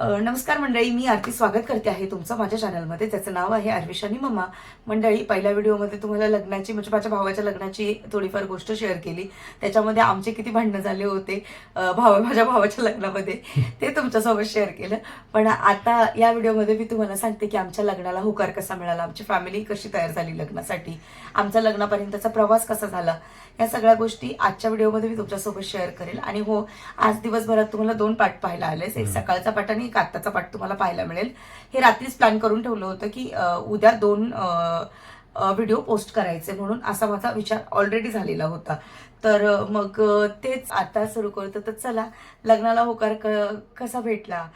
नमस्कार मंडळी मी आरती स्वागत करते आहे तुमचं माझ्या चॅनलमध्ये त्याचं नाव आहे अर्विशानी मम्मा. मंडळी पहिल्या व्हिडिओमध्ये तुम्हाला लग्नाची म्हणजे माझ्या भावाच्या लग्नाची थोडीफार गोष्ट शेअर केली. त्याच्यामध्ये आमचे किती भांडणं झाले होते भावा माझ्या भावाच्या लग्नामध्ये. ते तुमच्यासोबत शेअर केलं. पण आता या व्हिडिओमध्ये मी तुम्हाला सांगते की आमच्या लग्नाला होकार कसा मिळाला आमची फॅमिली कशी तयार झाली लग्नासाठी आमचा लग्नापर्यंतचा प्रवास कसा झाला या सगळ्या गोष्टी आजच्या व्हिडिओमध्ये मी तुमच्यासोबत शेअर करेल. आणि हो आज दिवसभरात तुम्हाला दोन पाठ पाहायला आले एक सकाळचा पाठ आणि एक आत्ताचा पाठ तुम्हाला पाहायला मिळेल. हे रात्रीच प्लॅन करून ठेवलं होतं की उद्या दोन व्हिडिओ पोस्ट करायचे म्हणून असा माझा विचार ऑलरेडी झालेला होता. तर मग तेच आता सुरू करतो. तर चला लग्नाला होकार क- कसा भेटला?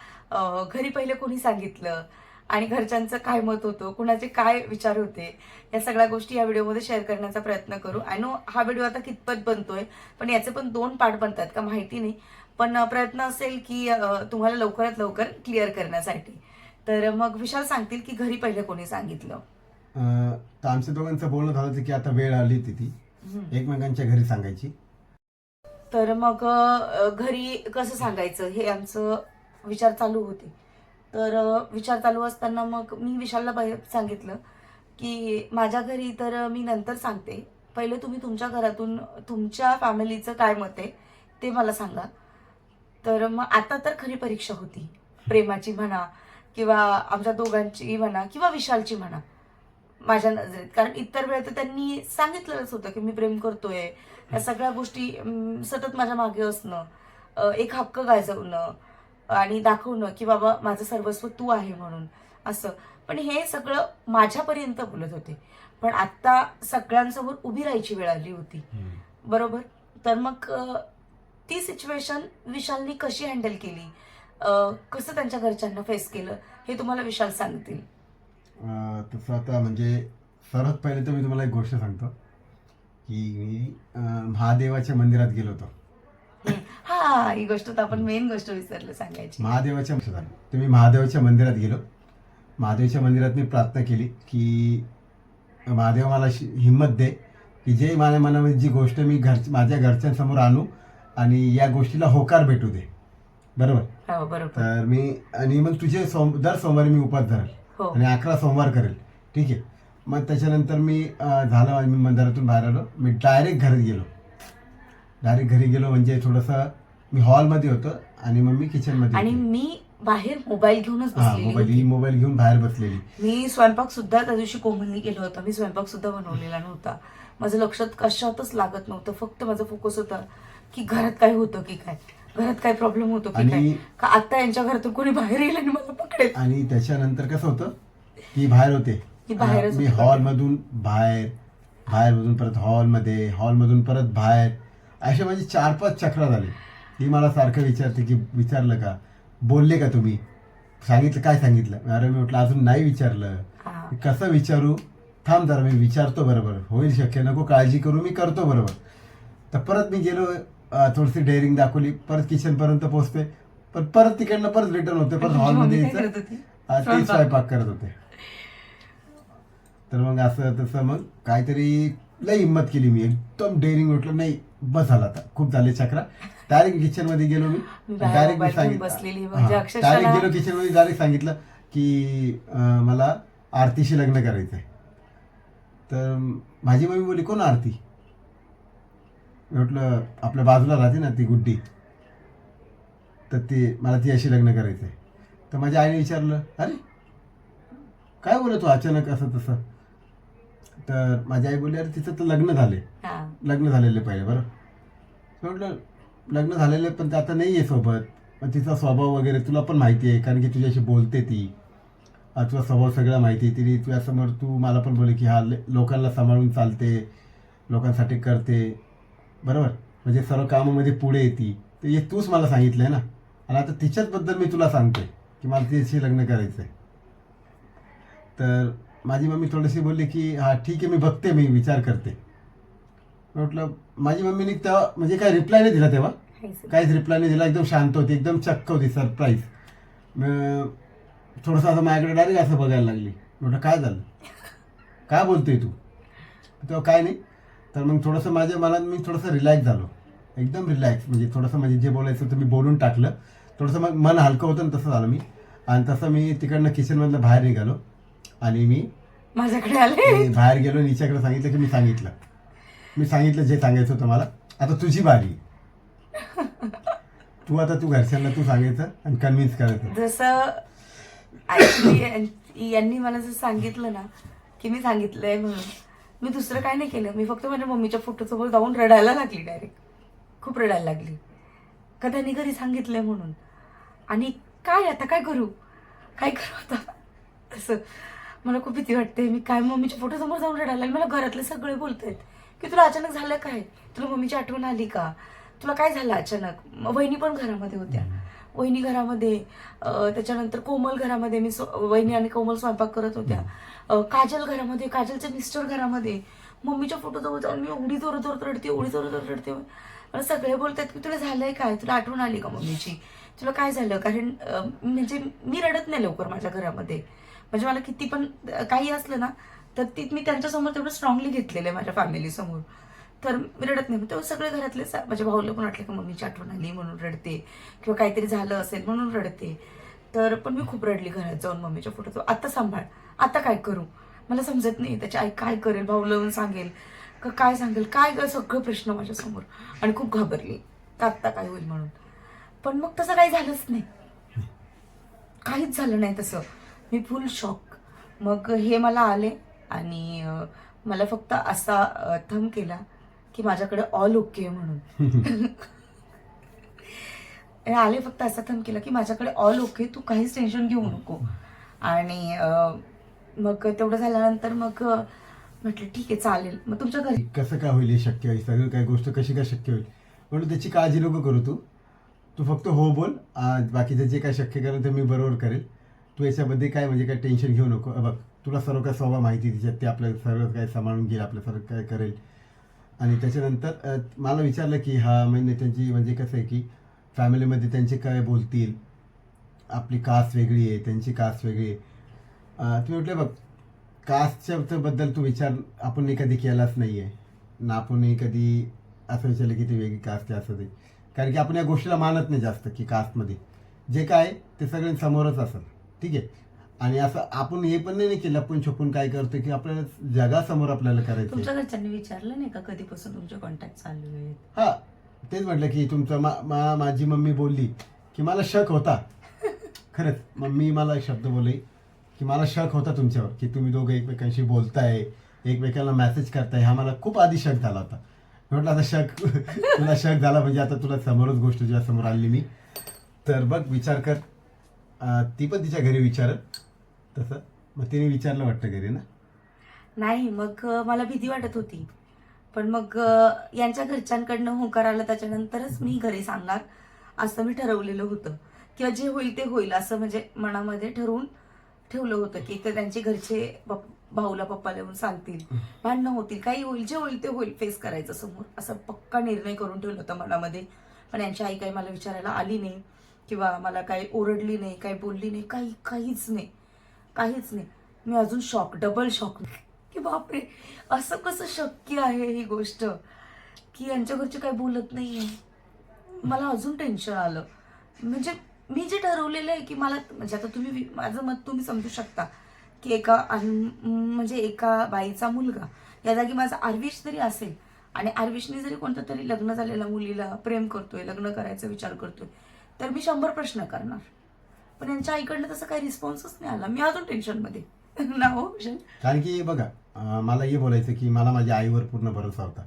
घरी पहिले कोणी सांगितलं? आणि घरच्यांचं काय मत होतं? कुणाचे काय विचार होते? या सगळ्या गोष्टी या व्हिडिओमध्ये शेअर करण्याचा प्रयत्न करू. आय नो हा व्हिडिओ आता कितपत बनतोय पण याचे पण दोन पार्ट बनतात का माहिती नाही. पण प्रयत्न असेल की तुम्हाला लवकरात लवकर क्लिअर करण्यासाठी. तर मग विशाल सांगतील की घरी पहिले कोणी सांगितलं. तर आमच्या दोघांचं बोलणं झालं होतं की आता वेळ आली ती. एकमेकांच्या घरी सांगायची. तर मग घरी कसं सांगायचं? हे आमचं विचार चालू होते. तर विचार चालू असताना मग मी विशालला सांगितलं की माझ्या घरी तर मी नंतर सांगते. पहिले तुम्ही तुमच्या घरातून तुमच्या फॅमिलीचं काय मत आहे ते मला सांगा. तर मग आता तर खरी परीक्षा होती. प्रेमाची म्हणा किंवा आमच्या दोघांची म्हणा किंवा विशालची म्हणा. माझ्या नजरेत. कारण इतर वेळेत तर त्यांनी सांगितलेलंच होतं की मी प्रेम करतोय. या सगळ्या गोष्टी सतत माझ्या मागे असणं एक हक्क गाजवणं आणि दाखवणं की बाबा माझं सर्वस्व तू आहे म्हणून. असं. पण हे सगळं माझ्यापर्यंत बोलत होते. पण आता सगळ्यांसमोर उभी राहायची वेळ आली होती. बरोबर? तर मग ती सिच्युएशन विशालनी कशी हँडल केली? कसं त्यांच्या घरच्यांना फेस केलं? हे तुम्हाला विशाल सांगतील. तसं आता म्हणजे सर्वात पहिले तर मी तुम्हाला एक गोष्ट सांगतो की मी महादेवाच्या मंदिरात गेलो होतो. हा ही गोष्ट तर आपण मेन गोष्ट विसरलं सांगायची. महादेवाच्या तर मी महादेवाच्या मंदिरात गेलो. महादेवाच्या मंदिरात मी प्रार्थना केली की महादेव मला हिंमत दे की जे माझ्या मनामध्ये जी गोष्ट मी घर माझ्या घरच्यांसमोर आणू आणि या गोष्टीला होकार भेटू दे. बरोबर? हो बरोबर. तर मी आणि मग तुझे सोम दर सोमवारी मी उपास धरेल. हो. आणि अकरा सोमवार करेल. ठीक आहे? मग त्याच्यानंतर मी अं, झालं मी मंदिरातून बाहेर आलो. मी डायरेक्ट घरी गेलो. डायरेक्ट घरी गेलो म्हणजे थोडंसं मी हॉलमध्ये होतो आणि मग मी किचनमध्ये आणि मी बाहेर मोबाईल घेऊनच हा बसलेली मोबाईल ही मोबाईल घेऊन बाहेर बसलेली. मी स्वयंपाक सुद्धा त्या दिवशी कोमलनी केलं होतं. मी स्वयंपाक सुद्धा बनवलेला नव्हता. माझं लक्षात कशातच लागत नव्हतं. फक्त माझा फोकस होता की घरात काय होतं की काय? घरात काय प्रॉब्लेम होतो की काय? आणि का आता यांच्या घरातून कोणी बाहेर येईल आणि मला पकडेल? आणि त्याच्यानंतर कसं होतं? की बाहेर होते. बाहेरच मी होते. हॉलमधून बाहेर बाहेरमधून परत हॉलमध्ये हॉलमधून परत बाहेर. असे माझे चार पाच चक्रा झाले. ती मला सारखं विचारते की विचारलं का? बोलले का तुम्ही? सांगितलं काय सांगितलं? अरे मी म्हटलं अजून नाही विचारलं. हा. कसं विचारू? थांब जरा मी विचारतो बरोबर. होईल शक्य नको काळजी करू मी करतो बरोबर. तर परत मी गेलो थोडीशी डेअरिंग दाखवली. परत किचनपर्यंत पोहोचते. पण परत तिकडनं परत रिटर्न होते. परत हॉलमध्ये यायचं. ते स्वयंपाक. करत होते. तर मग असं तसं मग काहीतरी लई हिंमत केली मी. एकदम डेअरिंग म्हटलं नाही बस झालं आता. खूप झाले चक्रा. डायरेक्ट किचनमध्ये गेलो मी. डायरेक्ट मी म्हणजे सांगितलं. डायरेक्ट ना- गेलो किचनमध्ये डायरेक्ट सांगितलं की मला आरतीशी लग्न करायचंय. तर माझी मम्मी बोलली कोण आरती? मी म्हटलं आपल्या बाजूला राहते ना ती गुड्डी. तर ती मला ती अशी लग्न करायचंय. तर माझ्या आईने विचारलं अरे काय बोलत तू अचानक असं तसं? तर माझी आई बोलली अरे तिचं तर लग्न झाले हा. लग्न झालेले पहिले बरं. म्हटलं लग्न झालेले पण ते आता नाही आहे सोबत. मग तिचा स्वभाव वगैरे तुला पण माहिती आहे कारण की तुझ्याशी बोलते ती. तुझा स्वभाव सगळा माहिती आहे तिने. तुझ्यासमोर तू मला पण बोलले की हा लोकांना सांभाळून चालते लोकांसाठी करते. बरोबर? म्हणजे सर्व कामामध्ये पुढे येते. तर हे तूच मला सांगितलं आहे ना. आणि आता तिच्याचबद्दल मी तुला सांगते की मला तिच्याशी लग्न करायचं आहे तर माझी मम्मी थोडीशी बोलली की हा ठीक आहे मी बघते मी विचार करते. म्हटलं माझी मम्मीने तेव्हा म्हणजे काय रिप्लाय नाही दिला तेव्हा? काहीच रिप्लाय नाही दिला एकदम शांत होती एकदम चक्क होती सरप्राईज थोडंसं असं माझ्याकडे डायरेक्ट असं बघायला लागली. म्हटलं काय झालं? काय बोलतोय तू? तेव्हा काय नाही तर मग थोडंसं माझ्या मनात मी थोडंसं रिलॅक्स झालो. एकदम रिलॅक्स म्हणजे थोडंसं म्हणजे जे बोलायचं होतं मी बोलून टाकलं. थोडंसं मग मन हलकं होतं ना तसं झालं मी. आणि तसं मी तिकडनं किचनमधनं बाहेर निघालो. आणि मी माझ्याकडे आले. बाहेर गेलो आणि हिच्याकडे सांगितलं की मी सांगितलं. मी सांगितलं जे सांगायचं होतं मला. आता तुझी बारी. तू आता तू घरच्यांना तू सांगायचं आणि कन्व्हिन्स करायचं. जसं यांनी मला जसं सांगितलं ना की मी सांगितलंय म्हणून. मी दुसरं काय नाही केलं. मी फक्त माझ्या मम्मीच्या फोटोसमोर जाऊन रडायला लागली डायरेक्ट खूप रडायला लागली. का त्यांनी घरी सांगितलंय म्हणून. आणि काय आता? काय करू? काय करू आता? असं. मला खूप भीती वाटते. मी काय मम्मीच्या फोटोसमोर जाऊन रडायला लागली. मला घरातले सगळे बोलतायत की तुला अचानक झालं काय? तुला मम्मीची आठवण आली का? तुला काय झालं अचानक? मग वहिनी पण घरामध्ये होत्या. वहिनी घरामध्ये त्याच्यानंतर कोमल घरामध्ये मी स्व- वहिनी आणि कोमल स्वयंपाक करत होत्या. काजल घरामध्ये काजलच्या मिस्टर घरामध्ये. मम्मीच्या फोटोजवळ जाऊन मी एवढी जोर जोर रडते एवढी जोर जोर रडते. मला सगळे बोलतात की तुला झालंय काय? तुला आठवण आली का मम्मीची? तुला काय झालं? कारण म्हणजे मी रडत नाही लवकर माझ्या घरामध्ये. म्हणजे मला किती पण काही असलं ना तर ती मी त्यांच्यासमोर तेवढं स्ट्रॉंगली घेतलेलं आहे माझ्या फॅमिलीसमोर तर मी रडत नाही. तेव्हा सगळे घरातले माझ्या भाऊला पण वाटलं की मम्मीची आठवण आली म्हणून रडते किंवा काहीतरी झालं असेल म्हणून रडते. तर पण मी खूप रडली घरात जाऊन मम्मीच्या फोटोचं आता सांभाळ. आता काय करू? मला समजत नाही. त्याची आई काय करेल? भाऊ लावून सांगेल. का काय सांगेल? काय ग सगळं प्रश्न माझ्यासमोर. आणि खूप घाबरली. आत्ता काय होईल म्हणून? पण मग तसं काही झालंच नाही. काहीच झालं नाही तसं. मी फुल शॉक मग हे मला आले आणि मला फक्त असा थम केला. की माझ्याकडे ऑल ओके म्हणून. हे आले फक्त असा थम केला की माझ्याकडे ऑल ओके तू काहीच टेन्शन घेऊ नको. आणि मग तेवढं झाल्यानंतर मग म्हटलं ठीक आहे चालेल. मग तुमच्या घरी कसं काय होईल हे शक्य होईल सगळं काय गोष्ट कशी काय शक्य होईल? म्हणून त्याची काळजी नको करू तू. तू फक्त हो बोल. बाकीचं जे काय शक्य करेल ते मी बरोबर करेल. तू याच्यामध्ये काय म्हणजे काय टेन्शन घेऊ नको. बघ तुला सर्व काय स्वभाव माहिती आहे तिच्यात ते आपलं सर्व काय सांभाळून घेईल आपलं सर्व काय करेल. आणि त्याच्यानंतर मला विचारलं की हा म्हणजे त्यांची म्हणजे कसं आहे की फॅमिलीमध्ये त्यांचे काय बोलतील? आपली कास्ट वेगळी आहे त्यांची कास्ट वेगळी आहे. तुम्ही म्हटलं बघ कास्टच्या बद्दल तू विचार आपण कधी केलाच नाही आहे ना आपण कधी असं विचारलं की ती वेगळी कास्ट आहे असं ते कारण की आपण या गोष्टीला मानत नाही जास्त की कास्टमध्ये जे काय ते सगळ्यांसमोरच असेल. ठीक आहे? आणि असं आपण हे पण नाही की लपून छपून काय करतो की आपल्याला जगासमोर आपल्याला करायचं तुमच्या घरच्यांनी विचारलं नाही का कधीपासून तुमचे कॉन्टॅक्ट चालू आहेत? हा तेच म्हटलं की तुमचं मा, मा माझी मम्मी बोलली की मला शक होता. खरंच मम्मी मला एक शब्द बोलली की मला शक होता तुमच्यावर की तुम्ही दोघं एकमेकांशी बोलताय एकमेकांना मेसेज करताय हा मला खूप आधी शक झाला होता. मी म्हटलं आता शक तुला शक झाला म्हणजे आता तुला समोरच गोष्ट तुझ्या समोर आली मी. तर बघ विचार कर. अं, ती पण तिच्या घरी विचारत. तसं? मग तिने विचारलं वाटतं घरी ना? नाही मग मला भीती वाटत होती. पण मग यांच्या घरच्यांकडनं होकार आला त्याच्यानंतरच मी घरी सांगणार असं मी ठरवलेलं होतं. किंवा जे होईल ते होईल असं म्हणजे मनामध्ये ठरवून ठेवलं होतं की एकतर त्यांचे घरचे भाऊला पप्पाला येऊन सांगतील. भांडणं होतील काही होईल जे होईल ते होईल फेस करायचं समोर. असा पक्का निर्णय करून ठेवला होता मनामध्ये. पण यांची आई काही मला विचारायला आली नाही. किंवा मला काही ओरडली नाही काही बोलली नाही काही काहीच नाही. काहीच नाही. मी अजून शॉक डबल शॉक की बापरे असं कसं शक्य आहे ही गोष्ट? की यांच्या घरचे काही बोलत नाहीये. मला अजून टेन्शन आलं. म्हणजे मी जे ठरवलेलं आहे की मला म्हणजे आता तुम्ही माझं मत तुम्ही समजू शकता की एका म्हणजे एका बाईचा मुलगा या जागी माझा आर्विश जरी असेल आणि आर्विशने जरी कोणतं तरी लग्न झालेल्या मुलीला प्रेम करतोय लग्न करायचा विचार करतोय तर मी शंभर प्रश्न करणार. पण यांच्या आईकडनं तसं काही रिस्पॉन्सच नाही आला. मी अजून टेन्शनमध्ये ना हो विशाल? कारण की बघा मला हे बोलायचं की मला माझ्या आईवर पूर्ण भरोसा होता.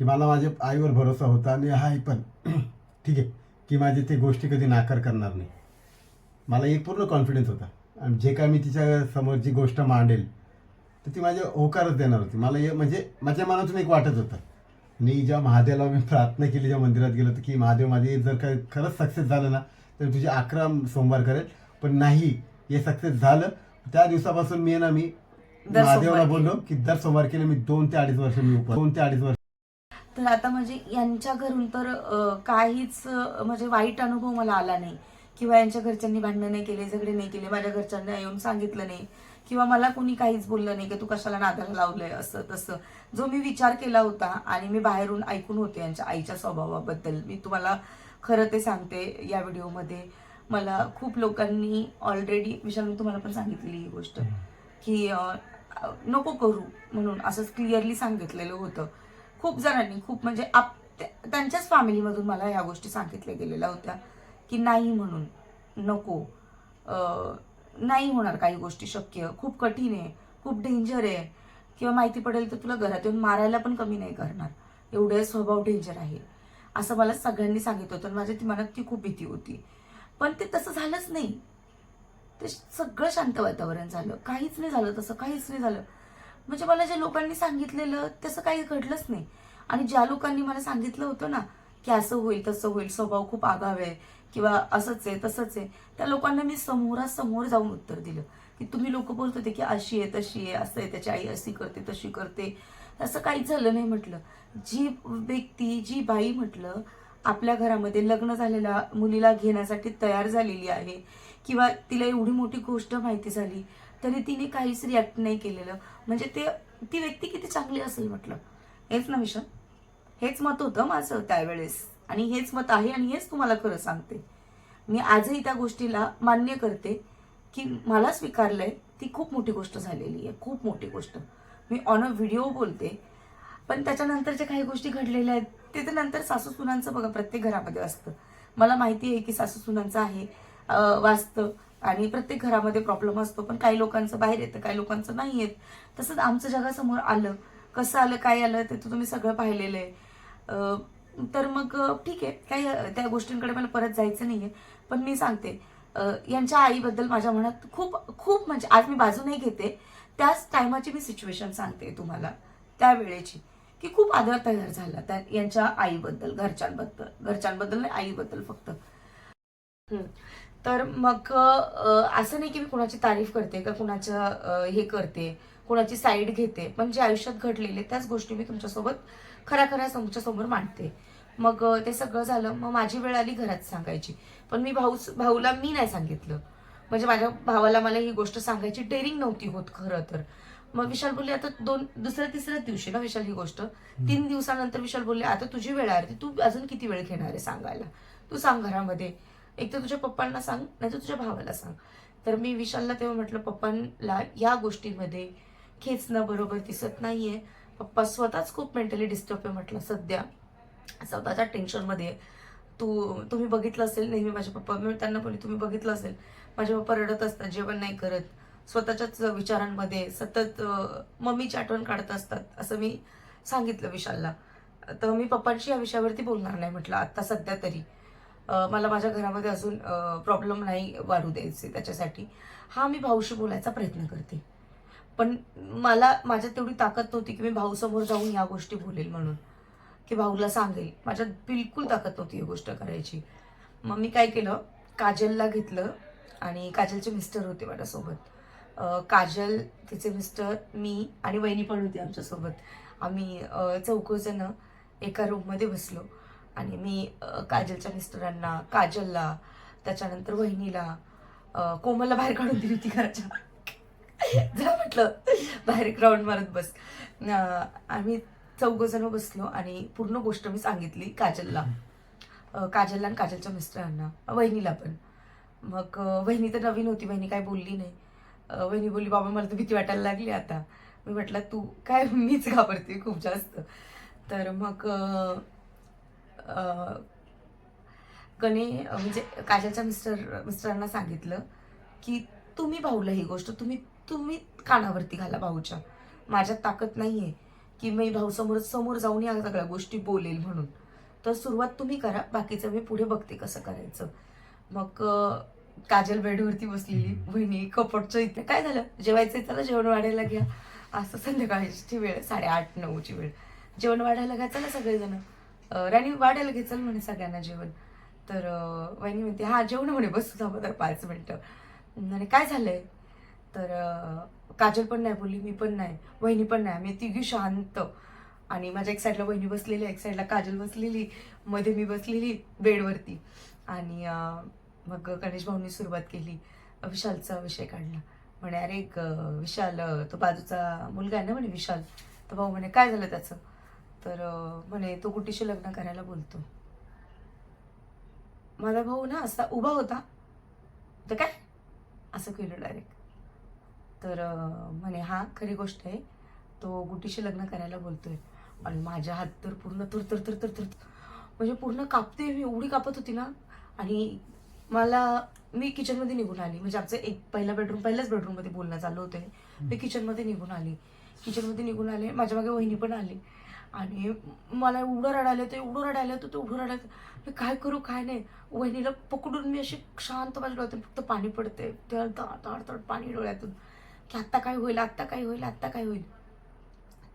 की मला माझ्या आईवर भरोसा होता आणि हाय पण. ठीक आहे. की माझे ते गोष्टी कधी नाकार करणार नाही. मला एक पूर्ण कॉन्फिडन्स होता. आणि जे काय मी तिच्या समोर जी गोष्ट मांडेल तर ती माझ्या होकारच देणार होती. मला हे म्हणजे माझ्या मनातून एक वाटत होतं. आणि जेव्हा महादेवाला मी प्रार्थना केली जेव्हा मंदिरात गेलो होतो की महादेव माझे जर काय खरंच सक्सेस झालं ना तर तुझे अकरा सोमवार करेल. पण नाही हे सक्सेस झालं. त्या दिवसापासून मी ना मी महादेवाला बोललो की दर सोमवार केले मी दोन ते अडीच वर्ष मी दोन ते अडीच वर्ष. तर आता म्हणजे यांच्या घरून तर काहीच म्हणजे वाईट अनुभव मला आला नाही. किंवा यांच्या घरच्यांनी भांडणं नाही केले झगडे नाही केले माझ्या घरच्यांना येऊन सांगितलं नाही. किंवा मला कोणी काहीच बोललं नाही की तू कशाला नादाला लावलंय असं तसं. जो मी विचार केला होता आणि मी बाहेरून ऐकून होते यांच्या आईच्या स्वभावाबद्दल मी तुम्हाला खरं ते सांगते या व्हिडिओमध्ये. मला खूप लोकांनी ऑलरेडी विशाल मी तुम्हाला पण सांगितलेली ही गोष्ट की नको करू म्हणून असंच क्लिअरली सांगितलेलं होतं. खूप जणांनी खूप म्हणजे आप त्या- त्यांच्याच फॅमिलीमधून मला या गोष्टी सांगितल्या गेलेल्या होत्या की नाही म्हणून नको. नाही होणार काही गोष्टी शक्य. खूप कठीण आहे खूप डेंजर आहे. किंवा माहिती पडेल तर तुला घरात येऊन मारायला पण कमी नाही करणार. एवढे स्वभाव डेंजर आहे. असं मला सगळ्यांनी सांगितलं होतं माझ्या ती मनात ती खूप भीती होती. पण ते तसं झालंच नाही. ते सगळं शांत वातावरण झालं. काहीच नाही झालं तसं काहीच नाही झालं. म्हणजे मला ज्या लोकांनी सांगितलेलं तसं काही घडलंच नाही. आणि ज्या लोकांनी मला सांगितलं होतं ना की असं होईल तसं होईल स्वभाव खूप आगाव आहे किंवा असंच आहे तसंच आहे त्या लोकांना मी समोरासमोर जाऊन उत्तर दिलं. की तुम्ही लोक बोलत होते की अशी आहे तशी आहे असं आहे त्याची आई अशी करते तशी करते. असं काहीच झालं नाही म्हटलं. जी व्यक्ती जी बाई म्हटलं आपल्या घरामध्ये लग्न झालेल्या मुलीला घेण्यासाठी तयार झालेली आहे किंवा तिला एवढी मोठी गोष्ट माहिती झाली तरी तिने काहीच रिॲक्ट नाही केलेलं. म्हणजे ते ती व्यक्ती किती चांगली असेल म्हटलं? हेच ना विषय हेच मत होतं माझं त्यावेळेस. आणि हेच मत आहे आणि हेच तुम्हाला खरं सांगते. मी आजही त्या गोष्टीला मान्य करते की मला स्वीकारलंय ती खूप मोठी गोष्ट झालेली आहे. खूप मोठी गोष्ट. मी ऑन अ व्हिडिओ बोलते. पण त्याच्यानंतर ज्या काही गोष्टी घडलेल्या आहेत ते तर नंतर सासू सुनांचं बघा प्रत्येक घरामध्ये असतं. मला माहिती आहे की सासू सुनांचं आहे वाचतं आणि प्रत्येक घरामध्ये प्रॉब्लेम असतो पण काही लोकांचं बाहेर येतं काही लोकांचं नाही येत. तसंच आमचं जगासमोर आलं. कसं आलं काय आलं ते तर तुम्ही सगळं पाहिलेलं आहे. तर मग ठीक आहे. काही त्या गोष्टींकडे मला परत जायचं नाही आहे पण मी सांगते यांच्या आईबद्दल माझ्या मनात खूप खूप म्हणजे आज मी बाजू नाही घेते. त्याच टायमाची मी सिच्युएशन सांगते तुम्हाला. त्यावेळेची. की खूप आदर तयार झाला त्या यांच्या आईबद्दल घरच्यांबद्दल घरच्यांबद्दल नाही आईबद्दल फक्त. तर मग असं नाही की मी कुणाची तारीफ करते का कुणाचं हे करते कुणाची साईड घेते पण जे आयुष्यात घडलेले त्याच गोष्टी मी तुमच्यासोबत खऱ्या खऱ्या तुमच्यासमोर मांडते. मग ते सगळं झालं मग माझी वेळ आली घरात सांगायची. पण मी भाऊ भाऊला मी नाही सांगितलं. म्हणजे माझ्या भावाला मला ही गोष्ट सांगायची डेअरिंग नव्हती होत खरं तर. मग विशाल बोलले आता दोन दुसऱ्या तिसऱ्या दिवशी ना विशाल ही गोष्ट. तीन दिवसानंतर विशाल बोलले आता तुझी वेळ आहे तू अजून किती वेळ घेणार आहे सांगायला? तू सांग घरामध्ये. एक तर तुझ्या पप्पांना सांग नाही तर तुझ्या भावाला सांग. तर मी विशालला तेव्हा म्हटलं पप्पांना या गोष्टीमध्ये खेचणं बरोबर दिसत नाहीये. पप्पा स्वतःच खूप मेंटली डिस्टर्ब आहे म्हटलं सध्या. स्वतःच्या टेन्शनमध्ये. तू तुम्ही बघितलं असेल नेहमी माझे पप्पा मी त्यांना बोलले तुम्ही बघितलं असेल माझे पप्पा रडत असतात जेवण नाही करत. स्वतःच्याच विचारांमध्ये सतत मम्मीची आठवण काढत असतात असं मी सांगितलं विशालला. तर मी पप्पांशी या विषयावरती बोलणार नाही म्हटलं आत्ता सध्या तरी. मला माझ्या घरामध्ये अजून प्रॉब्लेम नाही वाढू द्यायचे त्याच्यासाठी. हा मी भाऊशी बोलायचा प्रयत्न करते. पण मला माझ्यात तेवढी ताकद नव्हती की मी भाऊसमोर जाऊन या गोष्टी बोलेल म्हणून. की भाऊला सांगेल. माझ्यात बिलकुल ताकद नव्हती ही गोष्ट करायची. मग मी काय केलं? काजलला घेतलं आणि काजलचे मिस्टर होते माझ्यासोबत. काजल तिचे मिस्टर मी आणि वहिनी पण होती आमच्यासोबत. आम्ही चौकजण एका रूममध्ये बसलो. आणि मी काजलच्या मिस्टरांना काजलला त्याच्यानंतर वहिनीला कोमलला बाहेर काढून दिली होती घराच्या जा म्हटलं बाहेर ग्राउंड मारत बस. आम्ही चौघजण बसलो आणि पूर्ण गोष्ट मी सांगितली काजलला. काजलला आणि काजलच्या मिस्टरांना वहिनीला पण. मग वहिनी तर नवीन होती वहिनी काय बोलली नाही. वहिनी बोलली बाबा मला तर भीती वाटायला लागली आता. मी म्हटलं तू काय मीच घाबरते खूप जास्त. तर मग कने म्हणजे काजलच्या मिस्टर मिस्टरांना सांगितलं की तुम्ही भाऊला ही गोष्ट तुम्ही तुम्ही कानावरती घाला भाऊच्या. माझ्यात ताकद नाही आहे की मी भाऊ समोर समोर जाऊन या सगळ्या गोष्टी बोलेल म्हणून. तर सुरुवात तुम्ही करा बाकीचं मी पुढे बघते कसं करायचं. मग काजल बेडवरती बसलेली बहिणी कपटचं इथे काय झालं? जेवायचं चला जेवण वाढायला घ्या. असं संध्याकाळची वेळ साडेआठ नऊची वेळ. जेवण वाढायला घ्या चला सगळेजण. राणी वाढायला घे चल म्हणे सगळ्यांना जेवण. तर वहिनी म्हणते हा जेवण म्हणे बस तर पाच मिनटं. म्हणे काय झालंय? तर काजल पण नाही बोलली मी पण नाही वहिनी पण नाही. आम्ही तिघी शांत. आणि माझ्या एक साईडला वहिनी बसलेली एक साईडला काजल बसलेली मध्ये मी बसलेली बेडवरती. आणि मग गणेश भाऊंनी सुरुवात केली. विशालचा विषय काढला. म्हणे अरे एक विशाल तो बाजूचा मुलगा आहे ना म्हणे विशाल तर भाऊ म्हणे काय झालं त्याचं? तर म्हणे तो कुठेशी लग्न करायला बोलतो माझा भाऊ ना असा उभा होता. तर काय? असं केलं डायरेक्ट तर म्हणे हा खरी गोष्ट आहे. तो गुटीशी लग्न करायला बोलतोय. आणि माझ्या हात तर पूर्ण तर तर तर तर तर म्हणजे पूर्ण कापते मी एवढी कापत होती ना. आणि मला मी किचनमध्ये निघून आली. म्हणजे आमचं एक पहिला बेडरूम पहिल्याच बेडरूममध्ये बोलणं चालू होतं. मी किचनमध्ये निघून आली. किचनमध्ये निघून आले. माझ्या मागे वहिनी पण आली. आणि मला एवढं रडायला येतं एवढं रडायला येतं ते एवढं रडायला. मी काय करू काय नाही. वहिनीला पकडून मी अशी शांत माझ्या डोळ्यातून फक्त पाणी पडते त्या ताड ताड ताड पाणी डोळ्यातून. की आत्ता काय होईल आत्ता काय होईल आत्ता काय होईल.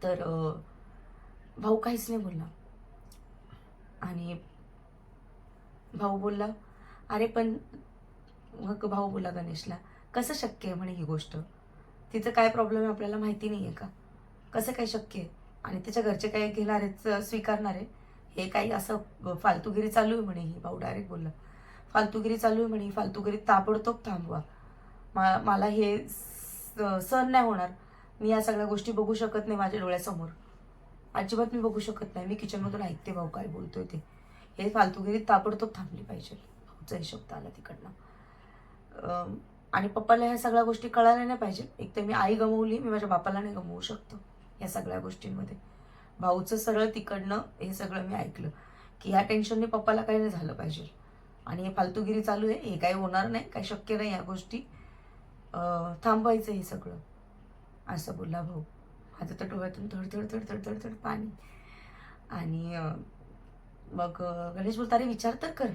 तर भाऊ काहीच नाही बोलला. आणि भाऊ बोलला अरे पण मग भाऊ बोला गणेशला. कसं शक्य आहे म्हणे ही गोष्ट? तिचं काय प्रॉब्लेम आहे आपल्याला माहिती नाही आहे का? कसं काय शक्य आहे? आणि त्याच्या घरचे काय घेणार आहेत स्वीकारणार? आहे हे काही असं फालतूगिरी चालू आहे म्हणे ही भाऊ डायरेक्ट बोलला. फालतूगिरी चालू आहे म्हणे ही फालतूगिरी ताबडतोब थांबवा. मा मला हे स- सहन नाही होणार. मी या सगळ्या गोष्टी बघू शकत नाही माझ्या डोळ्यासमोर. अजिबात मी बघू शकत नाही. मी किचनमधून ऐकते भाऊ काय बोलतोय ते. हे फालतूगिरी ताबडतोब थांबली पाहिजे. भाऊचा हे शब्द आला तिकडनं. आणि पप्पाला ह्या सगळ्या गोष्टी कळायला नाही पाहिजे. एक तर मी आई गमवली मी माझ्या बापाला नाही गमवू शकतो या सगळ्या गोष्टींमध्ये. भाऊचं सरळ तिकडनं हे सगळं मी ऐकलं की ह्या टेन्शनने पप्पाला काही नाही झालं पाहिजे. आणि हे फालतूगिरी चालू आहे हे काही होणार नाही काही शक्य नाही या गोष्टी. थांबवायचं हे सगळं. असं बोलला भाऊ. माझं तर डोळ्यातून थड थड थड पाणी. आणि मग गणेश बोलता अरे विचार तर कर.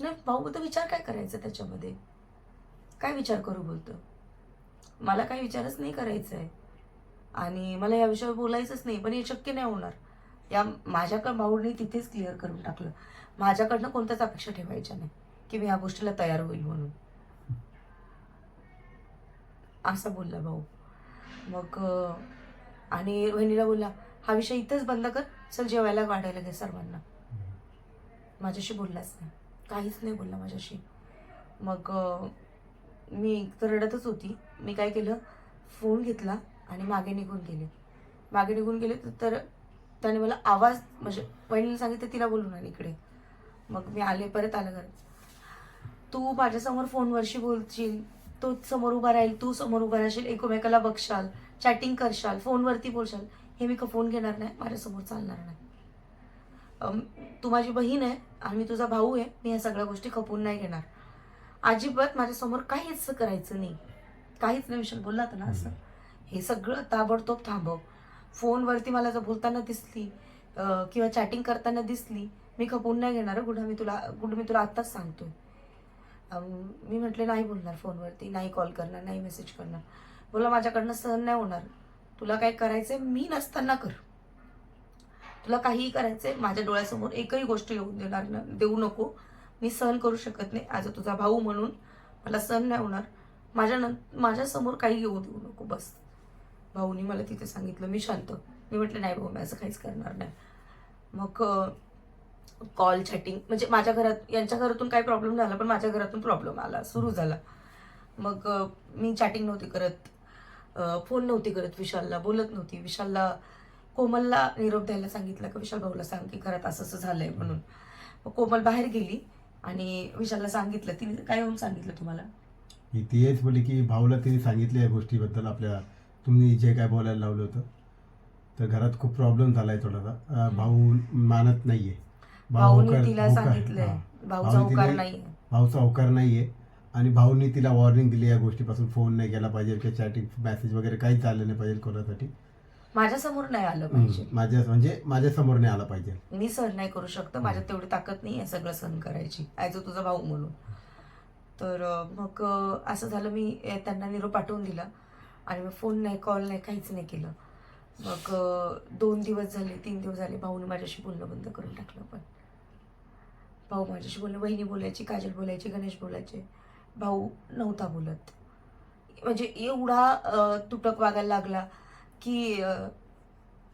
नाही भाऊ बोलतो विचार काय करायचं त्याच्यामध्ये? काय विचार करू बोलतो? मला काही विचारच नाही करायचा आहे आणि मला या विषयावर बोलायचंच नाही पण हे शक्य नाही होणार. या माझ्याकडं भाऊने तिथेच क्लिअर करून टाकलं. माझ्याकडनं कोणत्याच अपेक्षा ठेवायच्या नाही की मी या गोष्टीला तयार होईल म्हणून. असं बोलला भाऊ. मग आणि वहिनीला बोलला हा विषय इथंच बंद कर चल जेवायला वाढायला घे सर्वांना. माझ्याशी बोललाच नाही. काहीच नाही बोलला माझ्याशी. मग मी तर रडतच होती. मी काय केलं? फोन घेतला आणि मागे निघून गेले. मागे निघून गेले तर- त्याने मला आवाज म्हणजे बहिणीला सांगितलं तिला बोलून आली इकडे. मग मी आले परत आलं घरात तू माझ्यासमोर फोनवरशी बोलशील तो समोर उभा राहील तू समोर उभा राहशील एकमेकाला बघशाल चॅटिंग करशाल फोनवरती बोलशाल. हे मी का फोन घेणार नाही? माझ्यासमोर चालणार नाही. तू माझी बहीण आहे आणि मी तुझा भाऊ आहे मी ह्या सगळ्या गोष्टी खपून नाही घेणार. अजिबात माझ्यासमोर काहीच करायचं नाही. काहीच नाही विषय बोलला होता ना असं. हे सगळं ताबडतोब थांबव. फोनवरती मला जर बोलताना दिसली किंवा चॅटिंग करताना दिसली मी खपून नाही घेणार गुढा मी तुला गुढ मी तुला आत्ताच सांगतोय. अं, मी म्हटले नाही बोलणार फोनवरती नाही कॉल करणार नाही मेसेज करणार. बोला माझ्याकडनं सहन नाही होणार. तुला काय करायचंय मी नसताना कर. तुला काहीही करायचंय माझ्या डोळ्यासमोर एकही गोष्ट येऊन देणार देऊ नको. मी सहन करू शकत नाही. आज तुझा भाऊ म्हणून मला सहन नाही होणार. माझ्या न माझ्यासमोर काही येऊ देऊ नको बस. भाऊनी मला तिथे सांगितलं मी शांत. मी म्हटलं नाही भाऊ मी असं काहीच करणार नाही. मग कॉल चॅटिंग म्हणजे माझ्या घरात यांच्या घरातून काही प्रॉब्लेम झाला पण माझ्या घरातून प्रॉब्लेम आला सुरू झाला. मग मी चॅटिंग नव्हती करत. फोन नव्हती करत विशालला बोलत नव्हती. विशालला कोमलला निरोप द्यायला सांगितलं की विशाल भाऊला सांग की घरात असं असं झालंय म्हणून. मग कोमल बाहेर गेली आणि विशालला सांगितलं. तिने काय येऊन सांगितलं तुम्हाला? ती हेच बोलली की भाऊला तिने सांगितलं या गोष्टीबद्दल आपल्या तुम्ही जे काय बोलायला लावलं होतं. तर घरात खूप प्रॉब्लेम झाला आहे थोडासा भाऊ मानत नाहीये. भाऊनी तिला सांगितलंय. भाऊचा होकार तिला- नाहीये. भाऊचा होकार नाहीये. आणि भाऊनी तिला वॉर्निंग दिली या गोष्टीपासून. फोन नाही केला पाहिजे किंवा चॅटिंग मेसेज वगैरे काहीच आलं नाही पाहिजे कोणासाठी. माझ्यासमोर नाही आलं पाहिजे. माझ्या म्हणजे माझ्यासमोर नाही आला पाहिजे. मी सहन नाही करू शकत माझ्यात तेवढी ताकद नाही आहे सगळं सहन करायची. ॲज अ तुझा भाऊ म्हणून. तर मग असं झालं मी त्यांना निरोप पाठवून दिला. आणि मग फोन नाही कॉल नाही काहीच नाही केलं. मग दोन दिवस झाले तीन दिवस झाले भाऊने माझ्याशी बोलणं बंद करून टाकलं पण. भाऊ माझ्याशी बोलणं वहिनी बोलायची काजल बोलायची गणेश बोलायचे. भाऊ नव्हता बोलत. म्हणजे एवढा तुटक वागायला लागला. की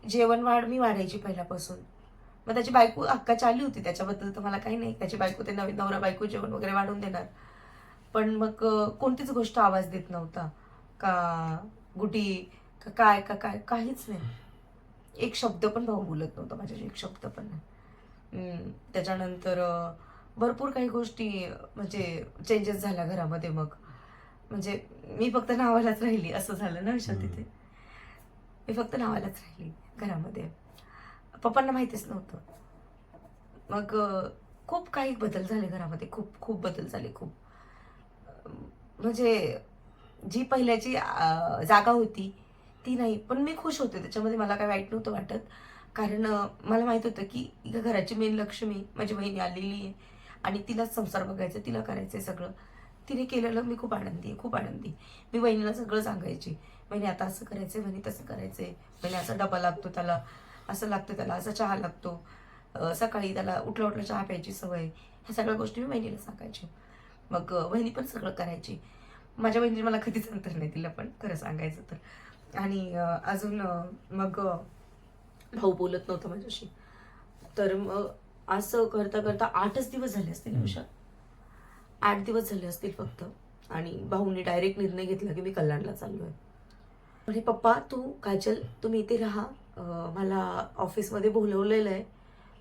जेवण वाढ मी वाढायची पहिल्यापासून. मग त्याची बायको हक्काची आली होती त्याच्याबद्दल तर मला काही नाही. त्याची बायको ते नवीन नवरा बायको जेवण वगैरे वाढून देणार. पण मग कोणतीच गोष्ट आवाज देत नव्हता. का गुटी का काय का काय काहीच नाही. एक शब्द पण भाऊ बोलत नव्हता माझ्याशी एक शब्द पण नाही. त्याच्यानंतर भरपूर काही गोष्टी म्हणजे चेंजेस झाल्या घरामध्ये मग. म्हणजे मी फक्त नावालाच राहिली असं झालं ना विशाल हम्म. तिथे. मी फक्त नावालाच राहिली घरामध्ये. पप्पांना माहितीच नव्हतं. मग खूप काही बदल झाले घरामध्ये. खूप खूप बदल झाले खूप. म्हणजे जी पहिल्याची जागा होती ती नाही. पण मी खुश होते. त्याच्यामध्ये मला काय वाईट नव्हतं वाटत. कारण मला माहीत होतं की घराची मेन लक्ष्मी माझी बहिणी आलेली आहे. आणि तिलाच संसार बघायचा तिला करायचं आहे सगळं. तिने केलेलं मी खूप आनंदी आहे खूप आनंदी मी बहिणीला सगळं सांगायची. बहिणी आता असं करायचंय बहिणी तसं करायचंय. बहिणी असा डबा लागतो त्याला असं लागतं त्याला असा चहा लागतो. सकाळी त्याला उठल्या उठल्या चहा प्यायची सवय. ह्या सगळ्या गोष्टी मी बहिणीला सांगायची. मग बहिणी पण सगळं करायची. माझ्या बहिणीने मला कधीच अंतर नाही दिलं पण खरं सांगायचं तर. आणि अजून मग भाऊ बोलत नव्हता माझ्याशी. तर मग असं करता करता आठच दिवस झाले असतील. उषा आठ दिवस झाले असतील फक्त. आणि भाऊने डायरेक्ट निर्णय घेतला की मी कल्याणला चाललोय. म्हणजे पप्पा तू काजल तुम्ही इथे राहा. मला ऑफिसमध्ये बोलवलेलं आहे.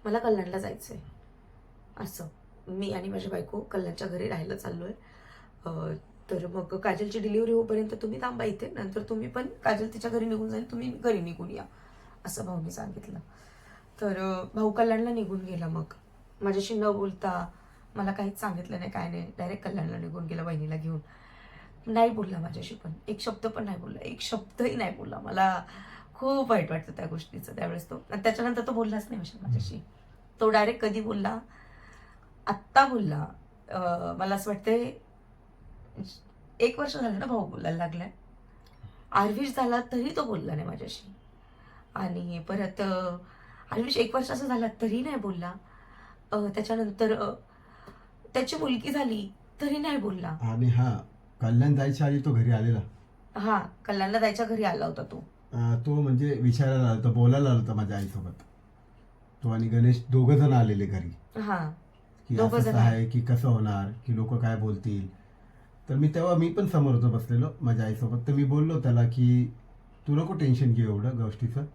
मला कल्याणला जायचं आहे असं. मी आणि माझी बायको कल्याणच्या घरी राहायला चाललो आहे तर मग काजलची डिलिव्हरी होईपर्यंत तुम्ही थांबा इथे. नंतर तुम्ही पण काजल तिच्या घरी निघून जाईल. तुम्ही घरी निघून या असं भाऊने सांगितलं. तर भाऊ कल्याणला निघून गेला मग. माझ्याशी न बोलता मला काहीच सांगितलं नाही काय नाही. डायरेक्ट कल्याणला निघून गेला बहिणीला घेऊन. नाही बोलला माझ्याशी पण. एक शब्द पण नाही बोलला. एक शब्दही नाही बोलला. मला खूप वाईट वाटतं त्या गोष्टीचं त्यावेळेस तो. आणि त्याच्यानंतर तो बोललाच नाही विषय माझ्याशी. तो डायरेक्ट कधी बोलला? आत्ता बोलला. मला असं वाटतंय एक वर्ष झालं ना भाऊ बोलायला लागलाय. आर्विश झाला तरी तो बोलला नाही माझ्याशी. आणि परत आर्विश एक वर्षाचा झाला तरी नाही बोलला. त्याच्यानंतर त्याची मुलगी झाली तरी नाही बोलला. आणि हा कल्याण जायच्या आधी तो घरी आलेला. हा कल्याणला जायच्या घरी आला होता तो. अं, तो म्हणजे विचारायला आला होता बोलायला आला होता माझ्या आईसोबत. तो आणि गणेश दोघं जण आलेले घरी. हा. की दोघं असं जण आहे. की कसं होणार की लोक काय बोलतील. तर मी तेव्हा मी पण समोर होतो बसलेलो माझ्या आईसोबत. तर मी बोललो त्याला की तू नको टेन्शन घेऊ एवढं गोष्टीचं.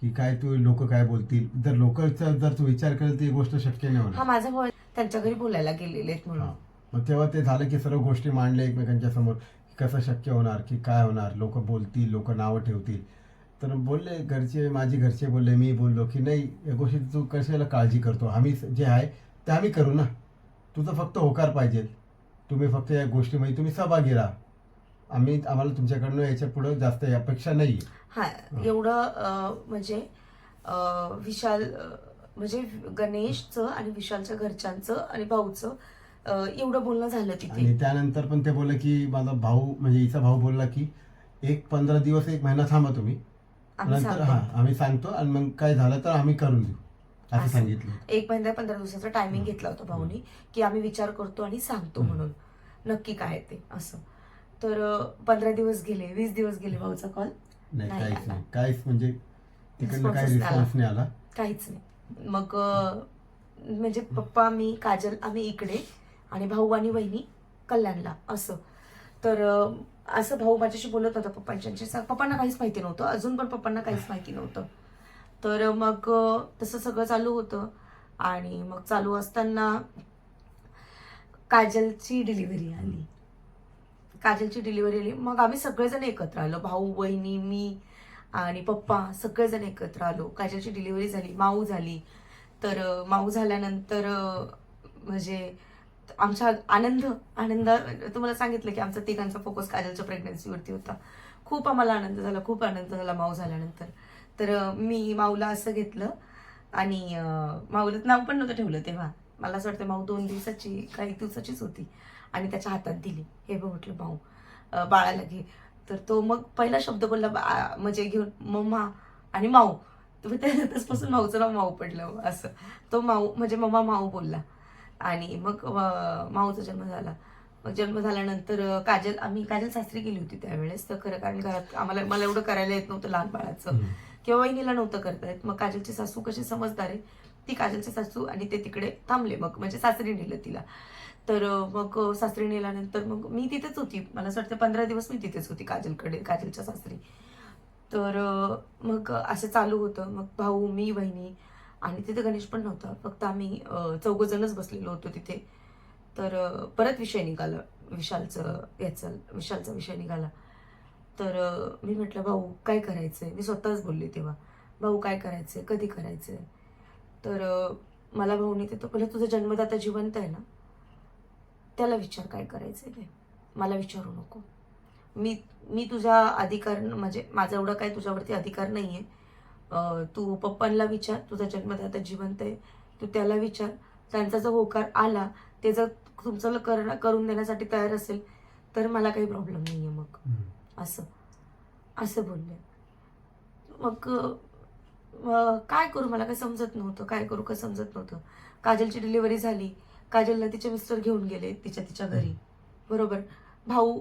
की काय तू लोक काय बोलतील. जर लोकांचा जर तू विचार करेल ही गोष्ट शक्य नाही हा होणार माझा भाऊ त्यांच्या घरी बोलायला गेलेले आहेत म्हणून. हा. मग तेव्हा ते झालं की सर्व गोष्टी मांडल्या एकमेकांच्या समोर. की कसं शक्य होणार की काय होणार लोक बोलतील लोक नावं ठेवतील. तर बोलले घरचे माझे घरचे बोलले मी बोललो की नाही या गोष्टी तू कशाला काळजी करतो? आम्ही जे आहे ते आम्ही करू ना. तुझं फक्त होकार पाहिजे. तुम्ही फक्त या गोष्टीमध्ये तुम्ही सहभागी राहा. आम्ही आम्हाला तुमच्याकडनं याच्यापुढे जास्त अपेक्षा नाही. हा एवढं म्हणजे विशाल म्हणजे गणेशचं आणि विशालच्या घरच्यांचं आणि भाऊचं एवढं बोलणं झालं तिथे आणि त्यानंतर पण ते बोलले की माझा भाऊ म्हणजे हिचा भाऊ बोलला की एक पंधरा दिवस एक महिना थांबा तुम्ही आम्ही नंतर सांगतो. हा आम्ही सांगतो आणि मग काय झालं तर आम्ही करून देऊ असं असं. सांगितलं एक पंधरा पंधरा दिवसाचा टायमिंग घेतला होता भाऊनी की आम्ही विचार करतो आणि सांगतो हम्म. म्हणून नक्की काय ते असं तर अं, पंधरा दिवस गेले वीस दिवस गेले भाऊचा कॉल नाही नाही काहीच आला. नाही काहीच म्हणजे तिकडनं Response काही नाही आला. रिस्पॉन्स नाही आला काहीच नाही मग अं, म्हणजे पप्पा मी काजल आम्ही इकडे आणि भाऊ आणि बहिणी कल्याणला असं. तर असं भाऊ माझ्याशी बोलत होता पप्पांच्याशी. पप्पांना काहीच माहिती नव्हतं. अजून पण पप्पांना काहीच माहिती नव्हतं. तर मग तसं सगळं चालू होतं. आणि मग चालू असताना काजलची डिलिव्हरी आली. काजलची डिलिव्हरी आली. मग आम्ही सगळेजण एकत्र आलो. भाऊ बहिणी मी आणि पप्पा सगळेजण एकत्र आलो. काजलची डिलिव्हरी झाली. माऊ झाली. तर माऊ झाल्यानंतर म्हणजे आमचा आनंद आनंद तुम्हाला सांगितलं की आमचा तिघांचा फोकस काजलच्या प्रेग्नन्सीवरती होता. खूप आम्हाला आनंद झाला खूप आनंद झाला माऊ झाल्यानंतर. तर मी माऊला असं घेतलं आणि अं, माऊला नाव पण नव्हतं ठेवलं तेव्हा. मला असं वाटतं माऊ दोन दिवसाची काही दिवसाचीच होती आणि त्याच्या हातात दिली. हे बघ म्हटलं माऊ बाळाला घे. तर तो मग पहिला शब्द बोलला म्हणजे घेऊन मम्मा आणि माऊ. तर त्याच्यापासून माऊचं नाव माऊ पडलं असं. तो माऊ म्हणजे मम्मा माऊ बोलला. आणि मग माऊचा जन्म झाला. मग जन्म झाल्यानंतर काजल आम्ही काजल सासरी गेली होती त्यावेळेस. तर खरं कारण घरात आम्हाला मला एवढं करायला येत नव्हतं लहान बाळाचं. किंवा वहिनीला नव्हतं करता येत. मग काजलची सासू कशी समजदार आहे? ती काजलची सासू आणि ते तिकडे थांबले. मग म्हणजे सासरी नेलं तिला. तर मग सासरी नेल्यानंतर मग मी तिथेच होती. मला असं वाटतं पंधरा दिवस मी तिथेच होती काजलकडे काजलच्या सासरी. तर मग असं चालू होतं. मग भाऊ मी बहिणी आणि तिथे गणेश पण नव्हता. फक्त आम्ही चौघजणच बसलेलो होतो तिथे. तर परत विषय निघाला. विशालचं याचा विशालचा विषय निघाला. तर मी म्हटलं भाऊ काय करायचंय? मी स्वतःच बोलले तेव्हा. भाऊ काय करायचंय? कधी करायचंय? तर मला भाऊने ते तो पहिलं तुझं जन्मदाता जिवंत आहे ना? त्याला विचार काय करायचंय ते? मला विचारू नको. मी मी तुझा अधिकार म्हणजे माझा एवढा काय तुझ्यावरती अधिकार नाही आहे तू पप्पांना विचार तुझा जन्मदाता जिवंत आहे तू त्याला विचार. त्यांचा जर होकार आला ते जर तुमचं करणं करून देण्यासाठी तयार असेल तर मला काही प्रॉब्लेम नाही आहे मग. असं. असं बोलले. मग काय करू? मला काही समजत नव्हतं. काय करू? काय समजत नव्हतं? काजलची डिलिव्हरी झाली. काजलला तिचे मिस्टर घेऊन गेले तिच्या तिच्या घरी. बरोबर. भाऊ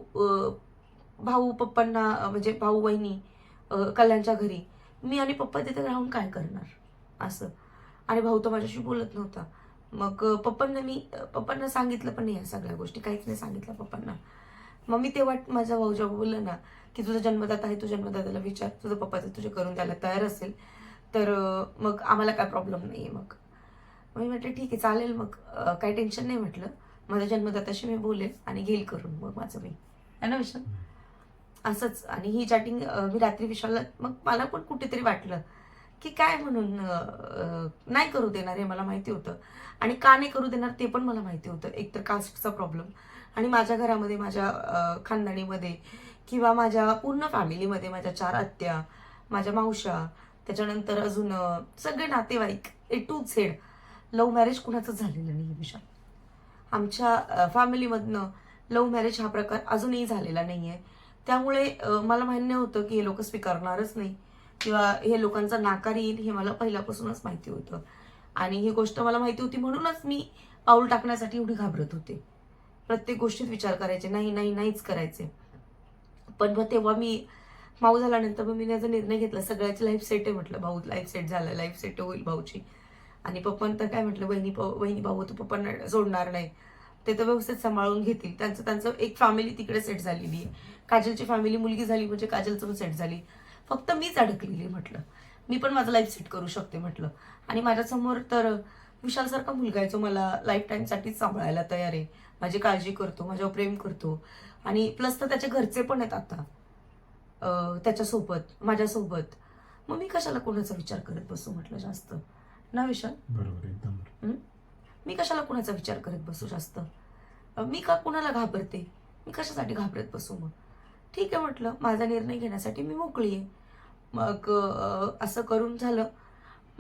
भाऊ पप्पांना म्हणजे भाऊ वहिनी अं, कल्याणच्या घरी. मी आणि पप्पा तिथे राहून काय करणार? असं. आणि भाऊ तर माझ्याशी बोलत नव्हता. मग पप्पांना मी पप्पांना सांगितलं पण नाही या सगळ्या गोष्टी. काहीच नाही सांगितलं पप्पांना. मग मी तेव्हा माझा भाऊ जेव्हा बोलला ना की तुझा जन्मदाता आहे तू जन्मदात्याला विचार. तुझं पप्पाचं तुझे करून द्यायला तयार असेल. तर मग आम्हाला काय प्रॉब्लेम नाही आहे मग मी म्हटलं ठीक आहे चालेल मग. काही टेन्शन नाही म्हटलं. माझ्या जन्मदात्याशी मी बोलेल आणि घेईल करून मग माझं मी. आहे ना विशाल? असंच. आणि ही चॅटिंग मी रात्री विशालला मग मला पण कुठेतरी वाटलं की काय म्हणून नाही करू देणार हे मला माहिती होतं. आणि का नाही करू देणार ते पण मला माहिती होतं. एकतर कास्टचा प्रॉब्लेम. आणि माझ्या घरामध्ये माझ्या खानदाणीमध्ये खानदानीमध्ये किंवा माझ्या पूर्ण फॅमिलीमध्ये माझ्या चार आत्या माझ्या मावशा त्याच्यानंतर अजून सगळे नातेवाईक A to Z love marriage कुणाचंच झालेलं नाही विशाल. आमच्या फॅमिलीमधनं लव्ह मॅरेज हा प्रकार अजूनही झालेला नाही आहे त्यामुळे मला मान्य होतं की हे लोक स्वीकारणारच नाही. किंवा हे लोकांचा नाकार येईल हे मला पहिल्यापासूनच माहिती होतं. आणि ही गोष्ट मला माहिती होती म्हणूनच मी पाऊल टाकण्यासाठी एवढी घाबरत होते. प्रत्येक गोष्टीत विचार करायचे नाही नाही नाहीच करायचे. पण मग तेव्हा मी माऊ झाल्यानंतर मग मी त्याचा निर्णय घेतला. सगळ्याची लाईफ सेट आहे म्हटलं भाऊ लाईफ सेट झालं लाईफ सेट होईल भाऊची. आणि पप्पांना तर काय म्हटलं बहिणी भाऊ- भाऊ तर पप्पांना सोडणार नाही. ते तर व्यवस्थित सांभाळून घेतील. त्यांचं त्यांचं एक फॅमिली तिकडे सेट झालेली आहे. काजलची फॅमिली मुलगी झाली म्हणजे काजलचं पण सेट झाली. फक्त मीच अडकलेली म्हटलं. मी पण माझं लाईफ सेट करू शकते म्हटलं. आणि माझ्यासमोर तर विशालसारखा मुलगा आहे जो मला लाईफ टाईमसाठीच सांभाळायला तयार आहे. माझी काळजी करतो माझ्यावर प्रेम करतो. आणि प्लस तर त्याचे घरचे पण आहेत आता. त्याच्यासोबत माझ्यासोबत. मग मी कशाला कोणाचा विचार करत बसू म्हटलं जास्त? ना विशाल? बरोबर एकदम मी कशाला कुणाचा विचार करत बसू जास्त? मी का कुणाला घाबरते? मी कशासाठी घाबरत बसू मग? ठीक आहे म्हटलं माझा निर्णय घेण्यासाठी मी मोकळी आहे. मग असं करून झालं.